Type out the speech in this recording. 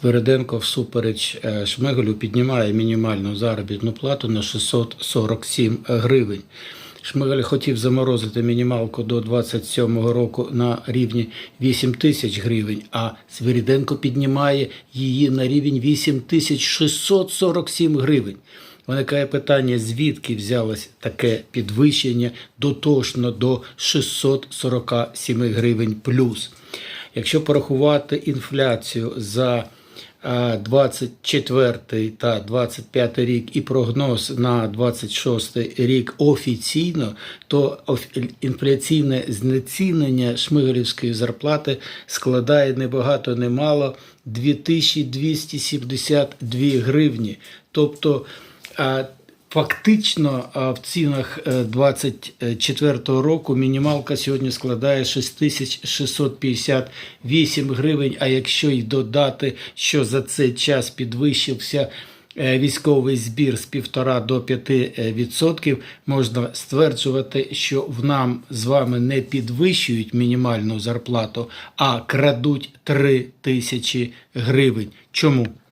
Свериденко всупереч е, Шмигалю піднімає мінімальну заробітну плату на 647 гривень. Шмигаль хотів заморозити мінімалку до 27 року на рівні 8 тисяч гривень, а Свириденко піднімає її на рівень 8 тисяч 647 гривень. Виникає питання, звідки взялось таке підвищення дотошно до 647 гривень плюс. Якщо порахувати інфляцію за 24 та 25 рік і прогноз на 26 рік офіційно, то інфляційне знецінення шмигалівської зарплати складає небагато не мало 2272 гривні. Тобто а, Фактично в цінах е, 24 року мінімалка сьогодні складає 6658 гривень. А якщо й додати, що за цей час підвищився е, військовий збір з 1,5 до 5 відсотків, можна стверджувати, що в нам з вами не підвищують мінімальну зарплату, а крадуть 3 тисячі гривень. Чому?